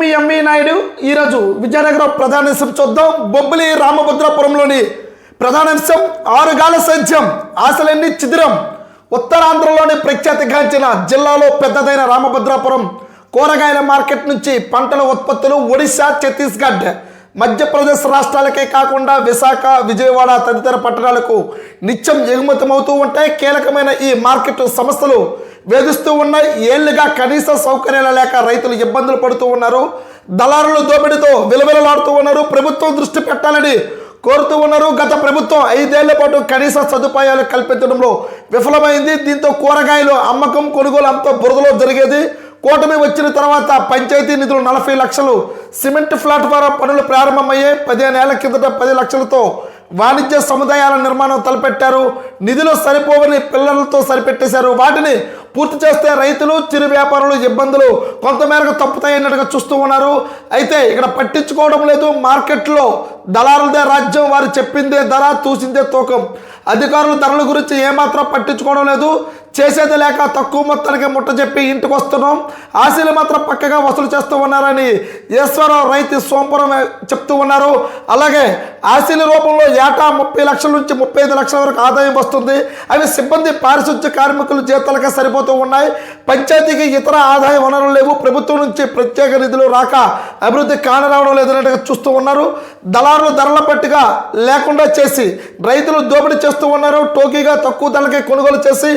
మీ MV Naidu. ఈరోజు విజయనగరం ప్రధానాంశం చూద్దాం. బొబ్బిలి రామభద్రాపురంలోని ప్రధానాంశం ఆరుగాల సైన్యం ఆశలన్నీ చిదిరం. ఉత్తరాంధ్రలోని ప్రఖ్యాతిగాంచిన జిల్లాలో పెద్దదైన రామభద్రాపురం కూరగాయల మార్కెట్ నుంచి పంటల ఉత్పత్తులు ఒడిశా ఛత్తీస్గఢ్. మధ్యప్రదేశ్ రాష్ట్రాలకే కాకుండా విశాఖ విజయవాడ తదితర పట్టణాలకు నిత్యం ఎగుమతమవుతూ ఉంటే కీలకమైన ఈ మార్కెట్ సంస్థలు వేధిస్తూ ఉన్నాయి. ఏళ్ళుగా కనీస సౌకర్యాలు లేక రైతులు ఇబ్బందులు పడుతూ ఉన్నారు. దళారుల దోపిడీతో విలువలలాడుతూ ఉన్నారు. ప్రభుత్వం దృష్టి పెట్టాలని కోరుతూ ఉన్నారు. గత ప్రభుత్వం ఐదేళ్ళ పాటు కనీస సదుపాయాలు కల్పించడంలో విఫలమైంది. దీంతో కూరగాయలు అమ్మకం కొనుగోలు అంతా బురదలో జరిగేది. కూటమి వచ్చిన తర్వాత పంచాయతీ నిధులు నలభై లక్షలు సిమెంట్ ప్లాట్ఫారం పనులు ప్రారంభమయ్యే పదిహేను ఏళ్ళ కిందట పది లక్షలతో వాణిజ్య సముదాయాల నిర్మాణం తలపెట్టారు. నిధులు సరిపోవని పిల్లలతో సరిపెట్టేశారు. వాటిని పూర్తి చేస్తే రైతులు చిరు వ్యాపారులు ఇబ్బందులు కొంతమేరకు తప్పుతాయన్నట్టుగా చూస్తూ ఉన్నారు. అయితే ఇక్కడ పట్టించుకోవడం లేదు. మార్కెట్లో దళారులదే రాజ్యం వారు చెప్పిందే ధర తూసిందే తూకం. అధికారులు ధరల గురించి ఏమాత్రం పట్టించుకోవడం లేదు. చేసేది లేక తక్కువ మొత్తానికి ముట్ట చెప్పి ఇంటికి వస్తున్నాం. ఆశలు మాత్రం పక్కగా వసూలు చేస్తూ ఉన్నారని ఈశ్వరరావు రైతు సోంపురం చెప్తూ ఉన్నారు. అలాగే ఆశీల రూపంలో ఏటా ముప్పై లక్షల నుంచి ముప్పై ఐదు లక్షల వరకు ఆదాయం వస్తుంది. అవి సిబ్బంది పారిశుద్ధ్య కార్మికులు జీతాలకే సరిపోతూ ఉన్నాయి. పంచాయతీకి ఇతర ఆదాయ వనరులు లేవు. ప్రభుత్వం నుంచి ప్రత్యేక నిధులు రాక అభివృద్ధి కానరావడం లేదన్నట్టుగా చూస్తూ ఉన్నారు. దళారులు ధరల పట్టిగా లేకుండా చేసి రైతులు దోపిడీ చేస్తూ ఉన్నారు. టోకీగా తక్కువ ధరలకే కొనుగోలు చేసి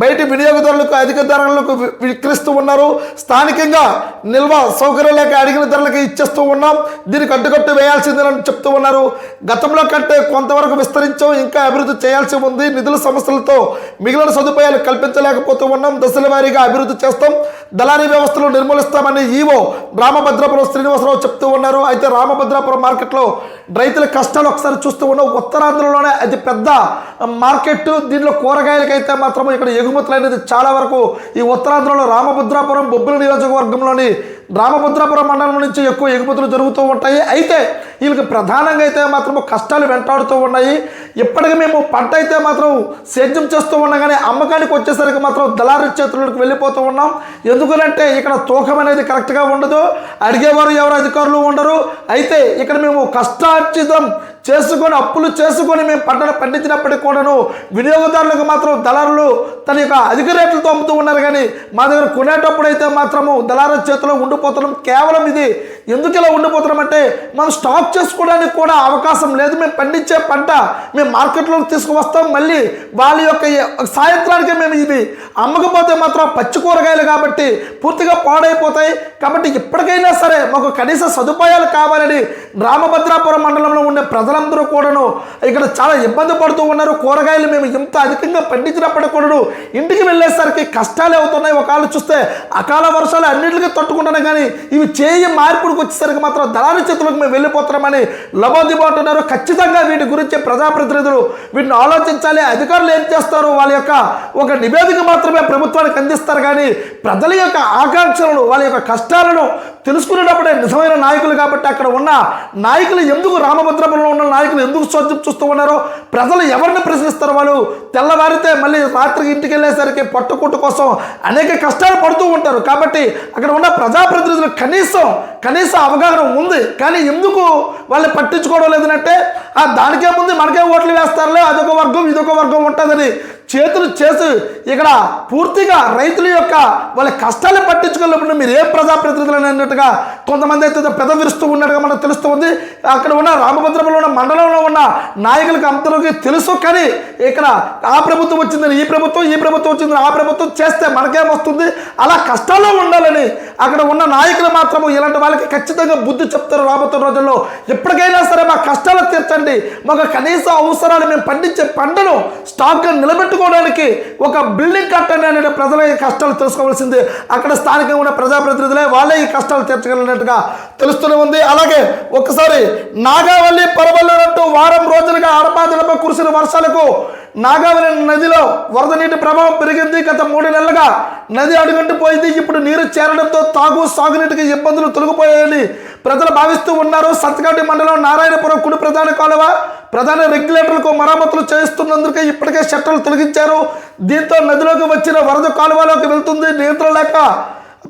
బయటి వినియోగదారులకు అధిక ధరలకు విక్రిస్తూ ఉన్నారు. స్థానికంగా నిల్వ సౌకర్యం లేక అడిగిన ధరలకు ఇచ్చేస్తూ ఉన్నాం. దీనికి అడ్డుకట్టు వేయాల్సిందేనని చెప్తూ ఉన్నారు. గతంలో కంటే కొంతవరకు విస్తరించాం. ఇంకా అభివృద్ధి చేయాల్సి ఉంది. నిధుల సమస్యలతో మిగిలిన సదుపాయాలు కల్పించలేకపోతూ ఉన్నాం. దశల వారీగా అభివృద్ధి చేస్తాం. దళారీ వ్యవస్థలు నిర్మూలిస్తామని ఈవో రామభద్రాపురం శ్రీనివాసరావు చెప్తూ ఉన్నారు. అయితే రామభద్రాపురం మార్కెట్లో రైతుల కష్టాలు ఒకసారి చూస్తూ ఉన్నాం. ఉత్తరాంధ్రలోనే అతి పెద్ద మార్కెట్. దీనిలో కూరగాయలకైతే మాత్రం ఇక్కడ ఎగుమతులు అనేది చాలా వరకు ఈ ఉత్తరాంధ్రలో రామభద్రాపురం బొబ్బుల నియోజకవర్గంలోని రామభద్రాపురం మండలం నుంచి ఎక్కువ ఎగుమతులు జరుగుతూ ఉంటాయి. అయితే వీళ్ళకి ప్రధానంగా అయితే మాత్రం కష్టాలు వెంటాడుతూ ఉన్నాయి. ఇప్పటికీ మేము పంట అయితే మాత్రం సేద్యం చేస్తూ ఉండగానే అమ్మకానికి వచ్చేసరికి మాత్రం దళారు చేతులకు వెళ్ళిపోతూ ఉన్నాం. ఎందుకంటే ఇక్కడ తూకం అనేది కరెక్ట్గా ఉండదు. అడిగేవారు ఎవరు అధికారులు ఉండరు. అయితే ఇక్కడ మేము కష్టార్జితం చేసుకొని అప్పులు చేసుకొని మేము పంటను పండించినప్పటికీ కూడాను వినియోగదారులకు మాత్రం దళారులు తన యొక్క అధిక రేట్లతో అమ్ముతూ ఉన్నారు. కానీ మా దగ్గర కొనేటప్పుడు అయితే మాత్రము దళారుల చేతిలో ఉండిపోతున్నాం. కేవలం ఇది ఎందుకు ఇలా ఉండిపోతున్నాం అంటే మనం స్టాక్ చేసుకోవడానికి కూడా అవకాశం లేదు. మేము పండించే పంట మేము మార్కెట్లోకి తీసుకువస్తాం. మళ్ళీ వాళ్ళ యొక్క సాయంత్రానికి మేము ఇది అమ్మకపోతే మాత్రం పచ్చి కూరగాయలు కాబట్టి పూర్తిగా పాడైపోతాయి. కాబట్టి ఇప్పటికైనా సరే మాకు కనీస సదుపాయాలు కావాలని రామభద్రాపురం మండలంలో ఉండే ప్రజలు ప్రజలందరూ కూడాను ఇక్కడ చాలా ఇబ్బంది పడుతూ ఉన్నారు. కూరగాయలు మేము ఇంత అధికంగా పండించినప్పటికీ కూడాను ఇంటికి వెళ్ళేసరికి కష్టాలు అవుతున్నాయి. ఒకవేళ చూస్తే అకాల వర్షాలు అన్నింటికి తట్టుకుంటున్నాం కానీ ఇవి చేయి మార్పుడికి వచ్చేసరికి మాత్రం దళారి చేతులకు మేము వెళ్ళిపోతున్నామని లబోదిబో అంటున్నారు. ఖచ్చితంగా వీటి గురించి ప్రజాప్రతినిధులు వీటిని ఆలోచించాలి. అధికారులు ఏం చేస్తారు? వాళ్ళ యొక్క ఒక నివేదిక మాత్రమే ప్రభుత్వానికి అందిస్తారు. కానీ ప్రజల యొక్క ఆకాంక్షలను వాళ్ళ యొక్క కష్టాలను తెలుసుకునేటప్పుడే నిజమైన నాయకులు కాబట్టి అక్కడ ఉన్న నాయకులు ఎందుకు రామభద్రపురంలో ఉన్న నాయకులు ఎందుకు చోద్యం చూస్తూ ఉన్నారో ప్రజలు ఎవరిని ప్రశ్నిస్తారు వాళ్ళు? తెల్లవారితే మళ్ళీ రాత్రికి ఇంటికి వెళ్ళేసరికి పట్టుకుట్టు కోసం అనేక కష్టాలు పడుతూ ఉంటారు. కాబట్టి అక్కడ ఉన్న ప్రజాప్రతినిధులు కనీసం కనీస అవగాహన ఉంది. కానీ ఎందుకు వాళ్ళు పట్టించుకోవడం లేదంటే ఆ దానికే ముందు మనకే ఓట్లు వేస్తారులే అదొక వర్గం ఇదొక వర్గం ఉంటుందని చేతులు చేసి ఇక్కడ పూర్తిగా రైతుల యొక్క వాళ్ళ కష్టాలు పట్టించుకోలేకుండా మీరు ఏ ప్రజాప్రతినిధులు అన్నట్టుగా కొంతమంది అయితే పెద్ద విరుస్తూ ఉన్నట్టుగా మనకు తెలుస్తూ ఉంది. అక్కడ ఉన్న రామభద్రంలో ఉన్న మండలంలో ఉన్న నాయకులకు అందరికీ తెలుసు కానీ ఇక్కడ ఆ ప్రభుత్వం వచ్చిందని ఈ ప్రభుత్వం ఈ ప్రభుత్వం వచ్చిందని ఆ ప్రభుత్వం చేస్తే మనకేం వస్తుంది అలా కష్టాల్లో ఉండాలని అక్కడ ఉన్న నాయకులు మాత్రము ఇలాంటి వాళ్ళకి ఖచ్చితంగా బుద్ధి చెప్తారు రాబోతున్న రోజుల్లో. ఎప్పటికైనా సరే మా కష్టాలు తీర్చండి. మాకు కనీస అవసరాలు మేము పండించే పంటను స్టాక్గా నిలబెట్టుకోవడానికి ఒక బిల్డింగ్ కట్టండి అనే ప్రజల ఈ కష్టాలు తెలుసుకోవాల్సింది. అక్కడ స్థానికంగా ఉన్న ప్రజాప్రతినిధులే వాళ్ళే ఈ కష్టాలు తీర్చగలిగినట్టుగా తెలుస్తూనే ఉంది. అలాగే ఒకసారి నాగావల్లి పరవల్లి వారం రోజులుగా ఆడపాదలపై కురిసిన వర్షాలకు నాగావళి నదిలో వరద నీటి ప్రభావం పెరిగింది. గత మూడు నెలలుగా నది అడుగంటి పోయింది ఇప్పుడు నీరు చేరడంతో తాగు సాగునీటికి ఇబ్బందులు తొలగిపోయాయని ప్రజలు భావిస్తూ ఉన్నారు. సత్యగడ్డి మండలం నారాయణపురం కుడి ప్రధాన కాలువ ప్రధాన రెగ్యులేటర్లకు మరమ్మతులు చేస్తున్నందుకే ఇప్పటికే షట్టర్లు తొలగించారు. దీంతో నదిలోకి వచ్చిన వరద కాలువలోకి వెళ్తుంది నియంత్రణ లేక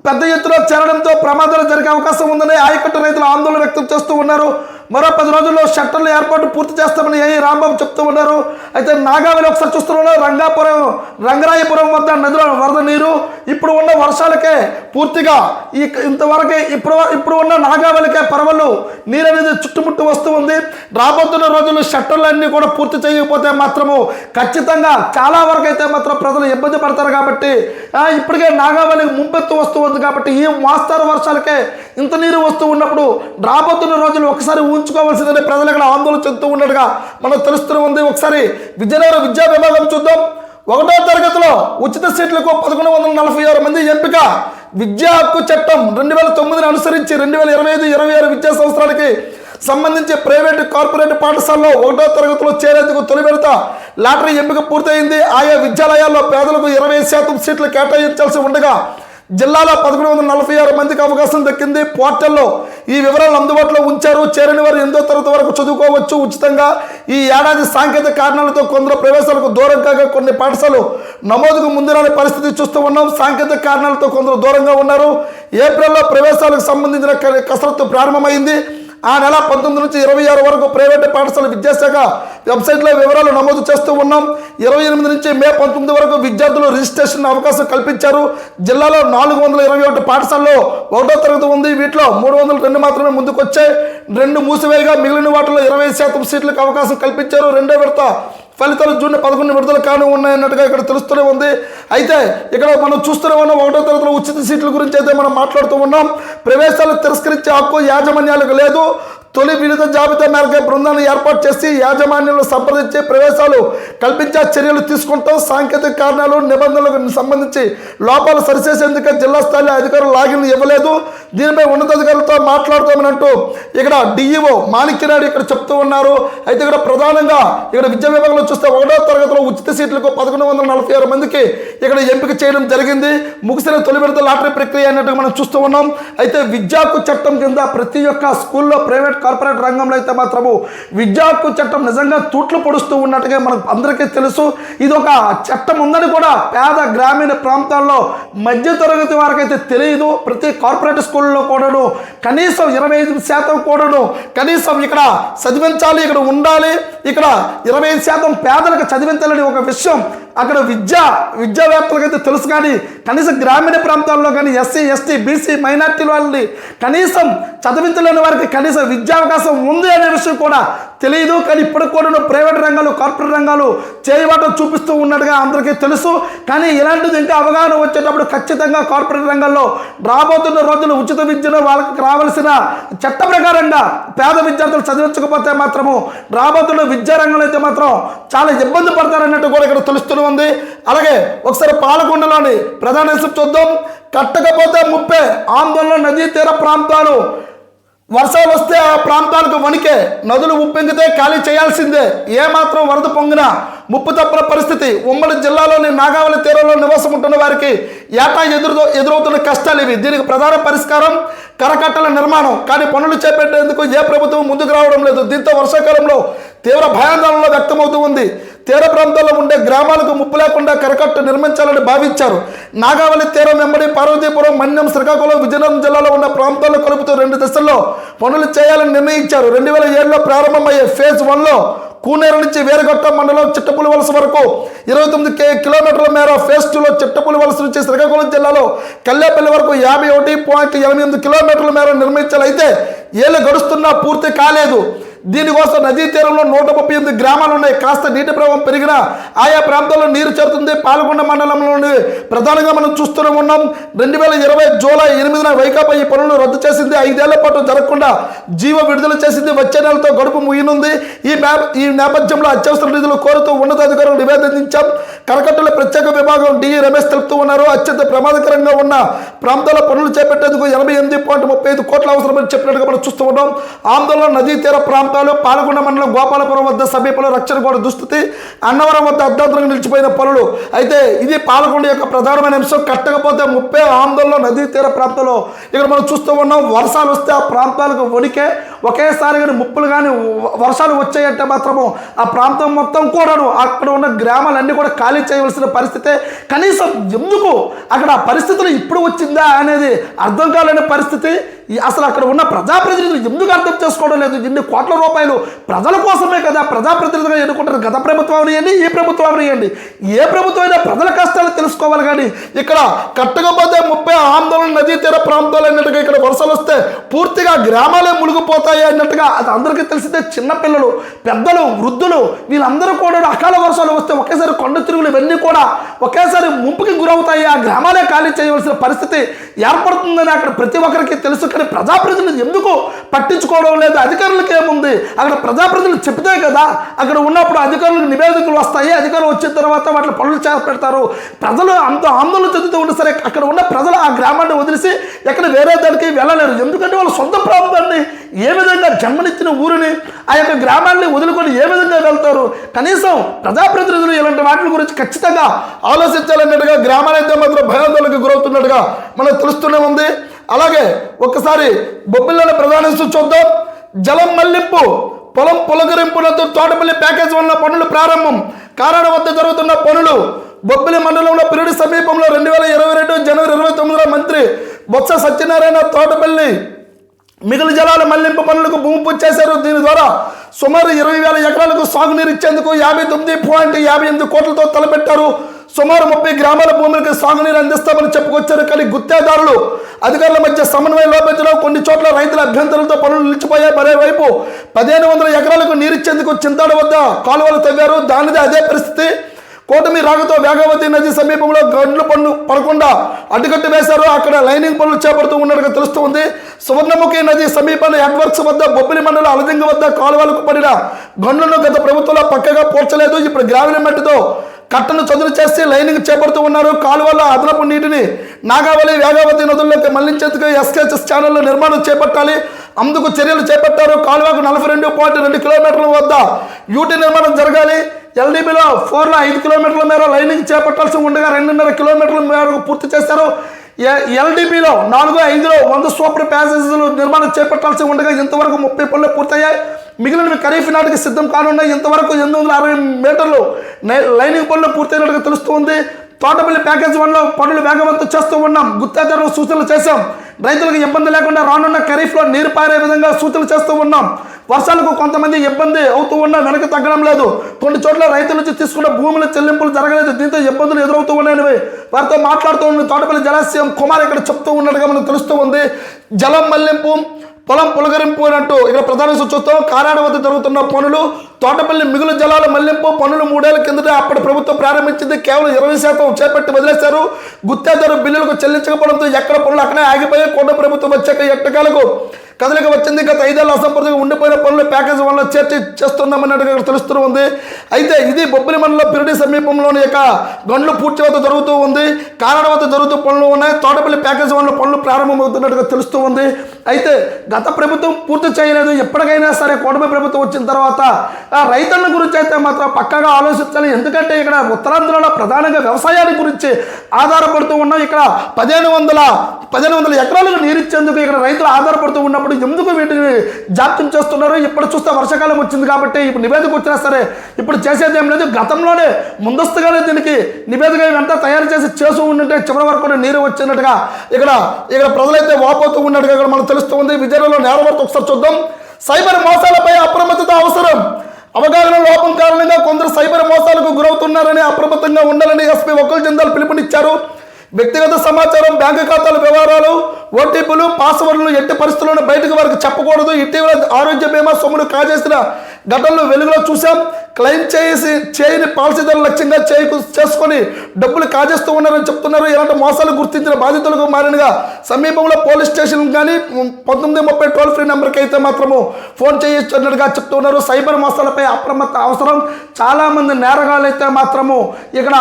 పెద్ద ఎత్తున చేరడంతో ప్రమాదాలు జరిగే అవకాశం ఉందని ఆయకట్టు రైతులు ఆందోళన వ్యక్తం చేస్తూ ఉన్నారు. మరో పది రోజుల్లో షట్టర్ల ఏర్పాటు పూర్తి చేస్తామని ఏ రాంబాబు చెప్తూ ఉన్నారు. అయితే నాగావళి ఒకసారి చూస్తున్నాం రంగాపురం రంగరాయపురం వద్ద నదిలో వరద నీరు ఇప్పుడు ఉన్న వర్షాలకే పూర్తిగా ఈ ఇంతవరకే ఇప్పుడు ఇప్పుడు ఉన్న నాగావళికే పరవలు నీరు అనేది చుట్టుముట్టు వస్తూ ఉంది. రాబోతున్న రోజుల్లో షట్టర్లు అన్నీ కూడా పూర్తి చేయకపోతే మాత్రము ఖచ్చితంగా చాలా వరకు అయితే మాత్రం ప్రజలు ఇబ్బంది పడతారు కాబట్టి ఇప్పటికే నాగావళికి ముంపెత్తు వస్తూ ఉంది కాబట్టి ఈ మోస్తారు వర్షాలకే ఇంత నీరు వస్తూ ఉన్నప్పుడు రాబోతున్న రోజులు ఒకసారి ఊహించుకోవాల్సిందని ప్రజలు ఇక్కడ ఆందోళన చెందుతూ ఉన్నట్టుగా మనకు తెలుస్తూనే ఉంది. ఒకసారి విజయనగరం విద్యా విభాగం చూద్దాం. ఒకటో తరగతిలో ఉచిత సీట్లకు పదకొండు వందల నలభై ఆరు మంది ఎంపిక. విద్యా హక్కు చట్టం రెండు వేల తొమ్మిదిని అనుసరించి రెండు వేల ఇరవై ఐదు ఇరవై ఆరు విద్యా సంవత్సరానికి సంబంధించి ప్రైవేటు కార్పొరేట్ పాఠశాలలో ఒకటో తరగతిలో చేరేందుకు తొలి విడత లాటరీ ఎంపిక పూర్తయింది. ఆయా విద్యాలయాల్లో పేదలకు ఇరవై శాతం సీట్లు కేటాయించాల్సి ఉండగా జిల్లాలో పదకొండు వందల నలభై ఆరు మందికి అవకాశం దక్కింది. పోర్టల్లో ఈ వివరాలు అందుబాటులో ఉంచారు. చేరని వారు ఎనిమిదో తరగతి వరకు చదువుకోవచ్చు. ఉచితంగా ఈ ఏడాది సాంకేతిక కారణాలతో కొందరు ప్రవేశాలకు దూరం కాగా కొన్ని పాఠశాలలు నమోదుకు ముందు రాని పరిస్థితి చూస్తూ ఉన్నాం. సాంకేతిక కారణాలతో కొందరు దూరంగా ఉన్నారు. ఏప్రిల్లో ప్రవేశాలకు సంబంధించిన కసరత్తు ప్రారంభమైంది. ఆ నెల పంతొమ్మిది నుంచి ఇరవై ఆరు వరకు ప్రైవేట్ పాఠశాల విద్యాశాఖ వెబ్సైట్లో వివరాలు నమోదు చేస్తూ ఉన్నాం. ఇరవై ఎనిమిది నుంచి మే పంతొమ్మిది వరకు విద్యార్థులు రిజిస్ట్రేషన్ అవకాశం కల్పించారు. జిల్లాలో నాలుగు వందల ఇరవై ఒకటి పాఠశాలలో ఒకటో తరగతి ఉంది. వీటిలో మూడు వందల రెండు మాత్రమే ముందుకు వచ్చాయి రెండు మూసివేయగా మిగిలిన వాటిలో ఇరవై శాతం సీట్లకు అవకాశం కల్పించారు. రెండో విడత ఫలితాలు జూన్ పదకొండు విడుదల కాను ఉన్నాయన్నట్టుగా ఇక్కడ తెలుస్తూనే ఉంది. అయితే ఇక్కడ మనం చూస్తూనే ఉన్నాం ఒకటో తరగతిలో ఉచిత సీట్ల గురించి అయితే మనం మాట్లాడుతూ ఉన్నాం. ప్రవేశాలు తిరస్కరించే హక్కు యాజమాన్యాలకు లేదు. తొలి విడుదల జాబితా మేరకు బృందాన్ని ఏర్పాటు చేసి యాజమాన్యంలో సంప్రదించే ప్రవేశాలు కల్పించే చర్యలు తీసుకుంటాం. సాంకేతిక కారణాలు నిబంధనలకు సంబంధించి లోపాలు సరిచేసేందుకు జిల్లా స్థాయిలో అధికారులు లాగిన్ ఇవ్వలేదు. దీనిపై ఉన్నతాధికారులతో మాట్లాడతామని అంటూ ఇక్కడ డిఈఓ మాణిక్యనాయుడు ఇక్కడ చెప్తూ ఉన్నారు. అయితే ఇక్కడ ప్రధానంగా ఇక్కడ విద్యా విభాగంలో చూస్తే ఒకటో తరగతిలో ఉచిత సీట్లకు పదకొండు వందల నలభై ఆరు మందికి ఇక్కడ ఎంపిక చేయడం జరిగింది. ముగిసిన తొలి విడత లాటరీ ప్రక్రియ అన్నట్టుగా మనం చూస్తూ ఉన్నాం. అయితే విద్యాకు చట్టం కింద ప్రతి ఒక్క స్కూల్లో ప్రైవేట్ కార్పొరేట్ రంగంలో అయితే మాత్రము విద్యాకు చట్టం నిజంగా తూట్లు పొడుస్తూ ఉన్నట్టుగా మనకు అందరికీ తెలుసు. ఇది ఒక చట్టం ఉందని కూడా పేద గ్రామీణ ప్రాంతాల్లో మధ్య తరగతి వారికైతే తెలియదు. ప్రతి కార్పొరేట్ స్కూల్లో కూడాను కనీసం ఇరవై ఐదు శాతం కూడాను కనీసం ఇక్కడ చదివించాలి ఇక్కడ ఉండాలి. ఇక్కడ ఇరవై ఐదు శాతం పేదలకు చదివించాలని ఒక విషయం అక్కడ విద్య విద్యావేత్తలకు అయితే తెలుసు కానీ కనీసం గ్రామీణ ప్రాంతాల్లో కానీ ఎస్సీ ఎస్టీ బీసీ మైనార్టీ వాళ్ళని కనీసం చదివించలేని వారికి కనీసం విద్యావకాశం ఉంది అనే విషయం కూడా తెలియదు కానీ ఇప్పుడు కూడా ప్రైవేట్ రంగాలు కార్పొరేట్ రంగాలు చేయబాటు చూపిస్తూ ఉన్నట్టుగా అందరికీ తెలుసు. కానీ ఇలాంటిది ఇంకా అవగాహన వచ్చేటప్పుడు ఖచ్చితంగా కార్పొరేట్ రంగంలో రాబోతున్న రోజులు ఉచిత విద్యను వాళ్ళకి రావాల్సిన చట్ట ప్రకారంగా పేద విద్యార్థులు చదివించకపోతే మాత్రము రాబోతున్న విద్యా రంగంలో అయితే మాత్రం చాలా ఇబ్బంది పడతారన్నట్టు కూడా ఇక్కడ తెలుస్తూనే ఉంది. అలాగే ఒకసారి పాలకొండలోని ప్రధాన చూద్దాం. కట్టకపోతే ముప్పే ఆందోళన నదీ తీర ప్రాంతాలు వర్షాలు వస్తే ఆ ప్రాంతాలకు వణికే నదులు ఉప్పెంగితే ఖాళీ చేయాల్సిందే. ఏమాత్రం వరద పొంగినా ముప్పు తప్పన పరిస్థితి. ఉమ్మడి జిల్లాలోని నాగావళి తీరంలో నివాసం ఉంటున్న వారికి ఏటా ఎదురు ఎదురవుతున్న కష్టాలు ఇవి. దీనికి ప్రధాన పరిష్కారం కరకట్టల నిర్మాణం. కానీ పనులు చేపట్టేందుకు ఏ ప్రభుత్వం ముందుకు రావడం లేదు. దీంతో వర్షాకాలంలో తీవ్ర భయాందోళనలో వ్యక్తమవుతూ ఉంది. తీర ప్రాంతాల్లో ఉండే గ్రామాలకు ముప్పు లేకుండా కరకట్ట నిర్మించాలని భావించారు. నాగావళి తీరం వెంబడి పార్వతీపురం మన్యం శ్రీకాకుళం విజయనగరం జిల్లాలో ఉన్న ప్రాంతాల్లో కలుపుతూ రెండు దశల్లో పనులు చేయాలని నిర్ణయించారు. రెండు వేల ఏడులో ప్రారంభమయ్యే ఫేజ్ వన్లో కూనేరు నుంచి వేరగొట్ట మండలం చిట్టపులి వలస వరకు ఇరవై తొమ్మిది కే కిలోమీటర్ల మేర ఫేజ్ టూలో చిట్టపులి వలస నుంచి శ్రీకాకుళం జిల్లాలో కల్లేపల్లి వరకు యాభై ఒకటి పాయింట్ ఎనభై ఎనిమిది కిలోమీటర్ల మేర నిర్మించాలైతే ఏళ్ళు గడుస్తున్నా పూర్తి కాలేదు. దీనికోసం నదీ తీరంలో నూట ముప్పై ఎనిమిది గ్రామాలు ఉన్నాయి. కాస్త నీటి ప్రవాహం పెరిగినా ఆయా ప్రాంతాల్లో నీరు చేరుతుంది. పాల్గొండ మండలంలోని ప్రధానంగా మనం చూస్తూనే ఉన్నాం. రెండు వేల ఇరవై జూలై ఎనిమిదిన వైకాపా ఈ పనులను రద్దు చేసింది. ఐదేళ్ళ పాటు జరగకుండా జీవ విడుదల చేసింది. వచ్చే నెలతో గడుపు ముగినుంది ఈ మే ఈ నేపథ్యంలో అత్యవసర నిధులు కోరుతూ ఉన్నతాధికారులు నివేదించాం. కరకట్టల ప్రత్యేక విభాగం డి. రమేష్ తెలుపుతూ ఉన్నారు. అత్యంత ప్రమాదకరంగా ఉన్న ప్రాంతాల పనులు చేపట్టేందుకు ఎనభై ఎనిమిది పాయింట్ ముప్పై ఐదు కోట్ల అవసరమని చెప్పినట్టుగా మనం చూస్తూ ఉన్నాం. ఆందోళన నదీ తీర ప్రాంతం ప్రాంతాలు పాలకొండ మండలం గోపాలపురం వద్ద సమీపంలో రక్షణ దుస్థితి అన్నవరం వద్ద అర్ధాంతరంగా నిలిచిపోయిన పనులు. అయితే ఇది పాలకొండ యొక్క ప్రధానమైన అంశం. కట్టకపోతే ముప్పై ఆందోళన నదీ తీర ప్రాంతంలో ఇక్కడ మనం చూస్తూ ఉన్నాం. వర్షాలు వస్తే ఆ ప్రాంతాలకు వణికే. ఒకేసారి కానీ ముప్పులు కానీ వర్షాలు వచ్చాయంటే మాత్రము ఆ ప్రాంతం మొత్తం కూడాను అక్కడ ఉన్న గ్రామాలన్నీ కూడా ఖాళీ చేయవలసిన పరిస్థితే కనీసం ఎందుకు అక్కడ ఆ పరిస్థితులు ఇప్పుడు వచ్చిందా అనేది అర్థం కాలేని పరిస్థితి. ఈ అసలు అక్కడ ఉన్న ప్రజాప్రతినిధులు ఎందుకు అర్థం చేసుకోవడం లేదు? ఇన్ని కోట్ల రూపాయలు. ప్రజల కోసమే కదా ప్రజాప్రతినిధులుగా ఎన్నుకుంటారు. గత ప్రభుత్వం అవనియండి ఈ ప్రభుత్వం అవనియండి. ఏ ప్రభుత్వం అయినా ప్రజల కష్టాలు తెలుసుకోవాలి కానీ ఇక్కడ కట్టకపోతే ముప్పై ఆందోళన నదీ తీర ప్రాంతాలు అన్నట్టుగా ఇక్కడ వర్షాలు వస్తే పూర్తిగా గ్రామాలే మునిగిపోతాయి అన్నట్టుగా అది అందరికీ తెలిసిందే. చిన్నపిల్లలు పెద్దలు వృద్ధులు వీళ్ళందరూ కూడా అకాల వర్షాలు వస్తే ఒకేసారి కొండ తిరుగులు ఇవన్నీ కూడా ఒకేసారి ముంపుకి గురవుతాయి. ఆ గ్రామాలే ఖాళీ చేయవలసిన పరిస్థితి ఏర్పడుతుందని అక్కడ ప్రతి ఒక్కరికి తెలుసు. కానీ ప్రజాప్రతినిధులు ఎందుకు పట్టించుకోవడం లేదు? అధికారులకు ఏముంది? అక్కడ ప్రజాప్రతినిధులు చెప్తే కదా అక్కడ ఉన్నప్పుడు అధికారులకు నివేదికలు వస్తాయి. అధికారులు వచ్చిన తర్వాత వాటి పనులు చేసి పెడతారు ప్రజలు అంత ఆందోళన చెందుతూ ఉంటే సరే అక్కడ ఉన్న ప్రజలు ఆ గ్రామాన్ని వదిలేసి ఎక్కడ వేరే దానికి వెళ్ళలేరు. ఎందుకంటే వాళ్ళ సొంత ప్రాంతాన్ని ఏ విధంగా జన్మనిచ్చిన ఊరిని ఆ యొక్క గ్రామాన్ని వదులుకొని ఏ విధంగా వెళ్తారు? కనీసం ప్రజాప్రతినిధులు ఇలాంటి వాటి గురించి ఖచ్చితంగా ఆలోచించాలన్నట్టుగా గ్రామాలైతే మాత్రం భయాందోళనకు గురవుతున్నట్టుగా మనకు తెలుస్తూనే ఉంది. అలాగే ఒక్కసారి బొబ్బిల్లోని ప్రధాన చూద్దాం. జలం మళ్ళింపు పొలం పులకరింపులతో తోటపల్లి ప్యాకేజ్ వల్ల పనులు ప్రారంభం. కారణ వద్ద జరుగుతున్న పనులు. బొబ్బిలి మండలంలో పిరుడి సమీపంలో రెండు వేల ఇరవై రెండు జనవరి ఇరవై తొమ్మిదిలో మంత్రి బొత్స సత్యనారాయణ తోటపల్లి మిగిలి జలాల మళ్ళింపు పనులకు భూమి పూజ చేశారు. దీని ద్వారా సుమారు ఇరవై వేల ఎకరాలకు సాగునీరు ఇచ్చేందుకు యాభై తొమ్మిది పాయింట్ యాభై ఎనిమిది కోట్లతో తలపెట్టారు. సుమారు ముప్పై గ్రామాల భూములకు సాగునీరు అందిస్తామని చెప్పుకొచ్చారు. కానీ గుత్తేదారులు అధికారుల మధ్య సమన్వయం లోపించడం కొన్ని చోట్ల రైతుల అభ్యంతరంతో పనులు నిలిచిపోయాయి. మరోవైపు పదిహేను వందల ఎకరాలకు నీరిచ్చేందుకు చింతాడ వద్ద కాలువలు తవ్వారు. దానిదే అదే పరిస్థితి. కూటమి రాగతో వేగవతి నది సమీపంలో గండ్లు పనులు పడకుండా అడ్డుకట్టు వేశారు. అక్కడ లైనింగ్ పనులు చేపడుతూ ఉన్నట్టుగా తెలుస్తుంది. సువర్ణముఖి నది సమీపంలో ఎడ్వర్క్స్ వద్ద బొబ్బిలి మండల అలదింగ వద్ద కాలువలకు పడిన గండ్లను గత ప్రభుత్వంలో పక్కగా పోర్చలేదు ఇప్పుడు గ్రామీణ మట్టితో కట్టను చదును చేసి లైనింగ్ చేపడుతూ ఉన్నారు. కాలువల అదనపు నీటిని నాగావళి వేగావతి నదుల్లోకి మళ్ళించేందుకు ఎస్కేఎస్ ఛానల్ నిర్మాణం చేపట్టాలి. అందుకు చర్యలు చేపట్టారు. కాలువకు నలభై రెండు పాయింట్ రెండు కిలోమీటర్ల వద్ద యూటీ నిర్మాణం జరగాలి. ఎల్డీబీలో ఫోర్లో ఐదు కిలోమీటర్ల మేర లైనింగ్ చేపట్టాల్సి ఉండగా రెండున్నర కిలోమీటర్ల మేరకు పూర్తి చేశారు. ఎల్డీబీలో నాలుగు ఐదులో వంద సూపర్ ప్యాసేజీలు నిర్మాణం చేపట్టాల్సి ఉండగా ఇంతవరకు ముప్పై పనులు పూర్తయ్యాయి. మిగిలిన ఖరీఫ్ నాటికి సిద్ధం కానున్నాయి. ఇంతవరకు ఎనిమిది వందల అరవై మీటర్లు లైనింగ్ పనులు పూర్తయినట్టుగా తెలుస్తుంది తోటపల్లి ప్యాకేజ్ వన్లో పనులు వేగవంతం చేస్తూ ఉన్నాం. గుత్తేదారులు సూచనలు చేశాం. రైతులకు ఇబ్బంది లేకుండా రానున్న ఖరీఫ్లో నీరు పారే విధంగా సూచనలు చేస్తూ ఉన్నాం. వర్షాలకు కొంతమంది ఇబ్బంది అవుతూ ఉన్నా వెనక తగ్గడం లేదు. కొన్ని చోట్ల రైతుల నుంచి తీసుకున్న భూముల చెల్లింపులు జరగలేదు. దీంతో ఇబ్బందులు ఎదురవుతూ ఉన్నాయని వారితో మాట్లాడుతూ ఉన్న తోటపల్లి జలాశయం కుమార్ ఇక్కడ చెప్తూ ఉన్నట్టుగా మనకు తెలుస్తూ ఉంది. జలం మళ్ళింపు పొలం పులకరింపు అన్నట్టు ఇక్కడ ప్రధాన చూస్తాం కారాడ వద్ద జరుగుతున్న పనులు తోటపల్లి మిగులు జలాల మళ్ళింపు పనులు మూడేళ్ళ కిందట అప్పటి ప్రభుత్వం ప్రారంభించింది. కేవలం ఇరవై శాతం చేపట్టి వదిలేశారు. గుత్తేదారు బిల్లులకు చెల్లించకపోవడంతో ఎక్కడ పనులు అక్కడే ఆగిపోయాయి. కొండ ప్రభుత్వం వచ్చాక ఎట్టకాలకు కదలిక వచ్చింది. గత ఐదేళ్ళ అసంపూర్తిగా ఉండిపోయిన పనులు ప్యాకేజ్ వల్ల చర్చ చేస్తున్నామన్నట్టుగా ఇక్కడ తెలుస్తూ ఉంది. అయితే ఇది బొబ్బిలి మండలం పిరడి సమీపంలోని యొక్క గండ్లు పూర్తి వద్ద జరుగుతూ ఉంది. కారణ వద్ద జరుగుతూ పనులు ఉన్నాయి. తోటపల్లి ప్యాకేజ్ వల్ల పనులు ప్రారంభమవుతున్నట్టుగా తెలుస్తూ ఉంది. అయితే గత ప్రభుత్వం పూర్తి చేయలేదు. ఎప్పటికైనా సరే కూటమి ప్రభుత్వం వచ్చిన తర్వాత రైతన్న రైతుల గురించి అయితే మాత్రం పక్కగా ఆలోచించాలి. ఎందుకంటే ఇక్కడ ఉత్తరాంధ్రలో ప్రధానంగా వ్యవసాయాన్ని గురించి ఆధారపడుతూ ఉన్నాం ఇక్కడ పదిహేను వందల పదిహేను వందల ఎకరాలకు నీరిచ్చేందుకు ఇక్కడ రైతులు ఆధారపడుతూ ఉన్నప్పుడు ఎందుకు వీటిని జాప్యం చేస్తున్నారు? ఇప్పుడు చూస్తే వర్షాకాలం వచ్చింది కాబట్టి ఇప్పుడు నివేదిక వచ్చినా సరే ఇప్పుడు చేసేది ఏం లేదు. గతంలోనే ముందస్తుగానే దీనికి నివేదిక ఇవంతా తయారు చేసి చేస్తూ ఉంటే చివరి వరకు నీరు వచ్చినట్టుగా ఇక్కడ ఇక్కడ ప్రజలైతే వాపోతూ ఉన్నట్టుగా ఇక్కడ మనం తెలుస్తుంది. విజయనగరంలో నేరవర్త ఒకసారి చూద్దాం. సైబర్ మోసాలపై అప్రమత్తత అవసరం. అవగాహన లోపం కారణంగా కొందరు సైబర్ మోసాలకు గురవుతున్నారని అప్రమత్తంగా ఉండాలని ఎస్పీ ఒకరు జిందాల్ పిలుపునిచ్చారు. వ్యక్తిగత సమాచారం బ్యాంకు ఖాతాల వివరాలు ఓటీపీలు పాస్వర్డ్లు ఎట్టి పరిస్థితుల్లోనూ బయటకు వారికి చెప్పకూడదు. ఇటీవల ఆరోగ్య బీమా సొమ్మును కాజేసిన గతంలో వెలుగులో చూసాం క్లెయిమ్ చేసి చేయని పాలసీదారులు లక్ష్యంగా చేయకు చేసుకొని డబ్బులు కాజేస్తూ ఉన్నారని చెప్తున్నారు. ఇలాంటి మోసాలు గుర్తించిన బాధితులకు మారినగా సమీపంలో పోలీస్ స్టేషన్ కానీ పంతొమ్మిది ముప్పై టోల్ ఫ్రీ నెంబర్కి అయితే మాత్రము ఫోన్ చేయించినట్టుగా చెప్తున్నారు. సైబర్ మోసాలపై అప్రమత్త అవసరం. చాలామంది నేరగాలు అయితే మాత్రము ఇక్కడ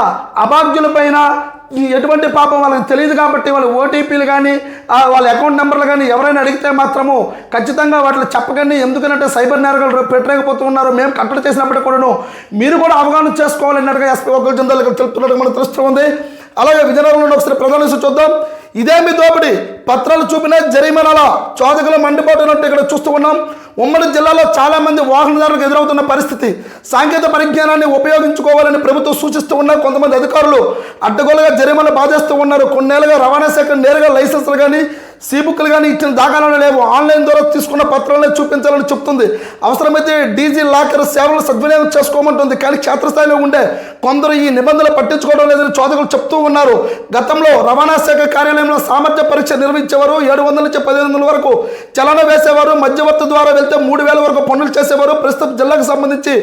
అభాగ్యులపైన ఈ ఎటువంటి పాపం వాళ్ళకి తెలియదు కాబట్టి వాళ్ళ ఓటీపీలు కానీ వాళ్ళ అకౌంట్ నెంబర్లు కానీ ఎవరైనా అడిగితే మాత్రము ఖచ్చితంగా వాటిని చెప్పకండి. ఎందుకంటే సైబర్ నేరగాలు పెట్టలేకపోతూ ఉన్నారు. మేము కట్టడి చేసినప్పటికీ కూడాను మీరు కూడా అవగాహన చేసుకోవాలన్నట్టుగా ఎస్పీ ఒకరి జిందాలు తెలుపుతున్నట్టు మనకు తెలుస్తుంది అలాగే విజయనగరంలో ఒకసారి ప్రధాన చూద్దాం. ఇదేమి దోపిడి. పత్రాలు చూపిన జరిమానాల చోదకులు మండిపోతున్నట్టు ఇక్కడ చూస్తూ ఉన్నాం. ఉమ్మడి జిల్లాలో చాలామంది వాహనదారులకు ఎదురవుతున్న పరిస్థితి. సాంకేతిక పరిజ్ఞానాన్ని ఉపయోగించుకోవాలని ప్రభుత్వం సూచిస్తూ ఉన్న కొంతమంది అధికారులు అడ్డగోలుగా జరిమానా బాధేస్తూ ఉన్నారు. కొన్నేళ్ళుగా రవాణా శాఖ నేరుగా లైసెన్సులు కానీ సీ బుక్లు కానీ ఇచ్చిన దాఖలాలు లేవు. ఆన్లైన్ ద్వారా తీసుకున్న పత్రాలనే చూపించాలని చెప్తుంది. అవసరమైతే డీజీ లాకర్ సేవలు సద్వినియోగం చేసుకోమంటుంది. కానీ క్షేత్రస్థాయిలో ఉండే కొందరు ఈ నిబంధనలు పట్టించుకోవడం లేదని చోదకులు చెప్తూ ఉన్నారు. గతంలో రవాణా శాఖ కార్యాలయంలో సామర్థ్య పరీక్ష నిర్వహించేవారు ఏడు వందల నుంచి పదిహేను వందల వరకు చలన వేసేవారు మధ్యవర్తి ద్వారా వెళ్తే మూడు వేల వరకు పనులు చేసేవారు. ప్రస్తుతం జిల్లాకు సంబంధించి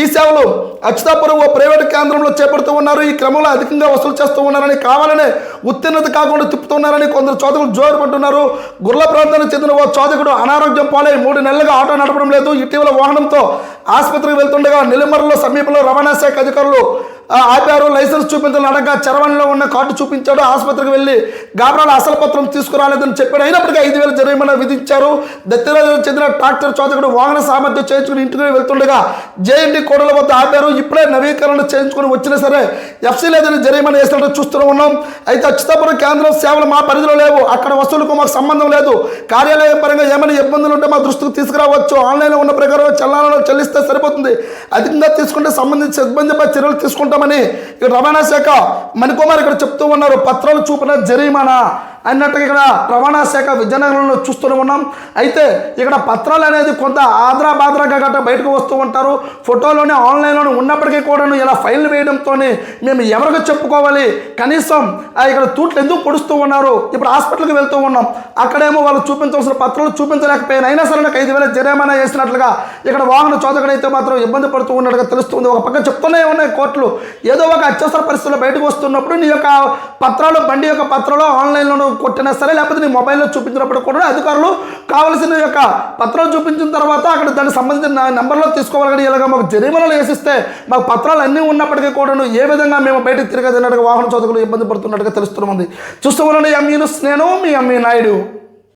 ఈ సేవలు అచ్యుతాపురం ఓ ప్రైవేటు కేంద్రంలో చేపడుతూ ఉన్నారు. ఈ క్రమంలో అధికంగా వసూలు చేస్తూ ఉన్నారని కావాలనే ఉత్తీర్ణత కాకుండా తిప్పుతున్నారని కొందరు చోదకులు జోరు పడుతున్నారు గుర్ల ప్రాంతానికి చెందిన ఓ చోదకుడు అనారోగ్యం పాలై మూడు నెలలుగా ఆటో నడపడం లేదు. ఇటీవల వాహనంతో ఆసుపత్రికి వెళ్తుండగా నెల్లిమర్రలో సమీపంలో రవాణా శాఖ అధికారులు ఆపారు లైసెన్స్ చూపించాలని అడగా చరవణిలో ఉన్న కార్డు చూపించాడు. ఆసుపత్రికి వెళ్ళి గాబరాల అసలు పత్రం తీసుకురాలేదని చెప్పాడు. అయినప్పటికీ ఐదు వేల జరిమానా విధించారు. దత్తిరాజు చెందిన ట్రాక్టర్ చోదకుడు వాహన సామర్థ్యం చేయించుకుని ఇంటికి వెళ్తుండగా జేఎన్డి కోడల వద్ద ఆపారు ఇప్పుడే నవీకరణ చేయించుకుని వచ్చినా సరే ఎఫ్సీ లేదని జరిమానా వేసినట్టు చూస్తూ ఉన్నాం. అయితే అచ్యుతాపురం కేంద్రం సేవలు మా పరిధిలో లేవు. అక్కడ వసూలుకు మాకు సంబంధం లేదు. కార్యాలయం పరంగా ఏమైనా ఇబ్బందులు ఉంటే మా దృష్టికి తీసుకురావచ్చు. ఆన్లైన్లో ఉన్న ప్రకారం చలనాలను చెల్లిస్తే సరిపోతుంది. అధికంగా తీసుకుంటే సంబంధించిన సిబ్బందిపై చర్యలు తీసుకుంటామని ఇక్కడ రవాణా శాఖ మణికుమార్ ఇక్కడ చెప్తూ ఉన్నారు. పత్రాలు చూపిన జరిమానా. అన్నట్టుగా ఇక్కడ రవాణా శాఖ విజయనగరంలో చూస్తూనే ఉన్నాం. అయితే ఇక్కడ పత్రాలు అనేది కొంత ఆద్రా బాద్రాగా గట్రా బయటకు వస్తూ ఉంటారు. ఫోటోలోనే ఆన్లైన్లోనే ఉన్నప్పటికీ కూడాను ఇలా ఫైల్ వేయడంతో మేము ఎవరికి చెప్పుకోవాలి? కనీసం ఇక్కడ తూట్లు ఎందుకు పొడుస్తూ ఉన్నారు? ఇప్పుడు హాస్పిటల్కి వెళ్తూ ఉన్నాం. అక్కడేమో వాళ్ళు చూపించవలసిన పత్రాలు చూపించలేకపోయినా అయినా సరే నాకు ఐదు వేల జరిమానా వేసినట్లుగా ఇక్కడ వాహన చోదకుడైతే మాత్రం ఇబ్బంది పడుతూ ఉన్నట్టుగా తెలుస్తుంది. ఒక పక్క చెప్తూనే ఉన్నాయి కోర్టులు. ఏదో ఒక అత్యవసర పరిస్థితుల్లో బయటకు వస్తున్నప్పుడు నీ యొక్క పత్రాలు బండి యొక్క పత్రాలు ఆన్లైన్లో కొట్టినా సరే లేకపోతే నీ మొబైల్లో చూపించినప్పుడు కూడా అధికారులు కావలసిన యొక్క పత్రాలు చూపించిన తర్వాత అక్కడ దానికి సంబంధించిన నెంబర్లో తీసుకోవాలి కానీ ఇలాగ మాకు జరిమానాలు వేసిస్తే మాకు పత్రాలు అన్నీ ఉన్నప్పటికీ కూడా ఏ విధంగా మేము బయటకు తిరగదన్నట్టుగా వాహన చోదకులు ఇబ్బంది పడుతున్నట్టుగా తెలుస్తుంది చూస్తూ ఉండండి ఎంఈ స్నేహం నేను మీ ఎంఈ నాయుడు.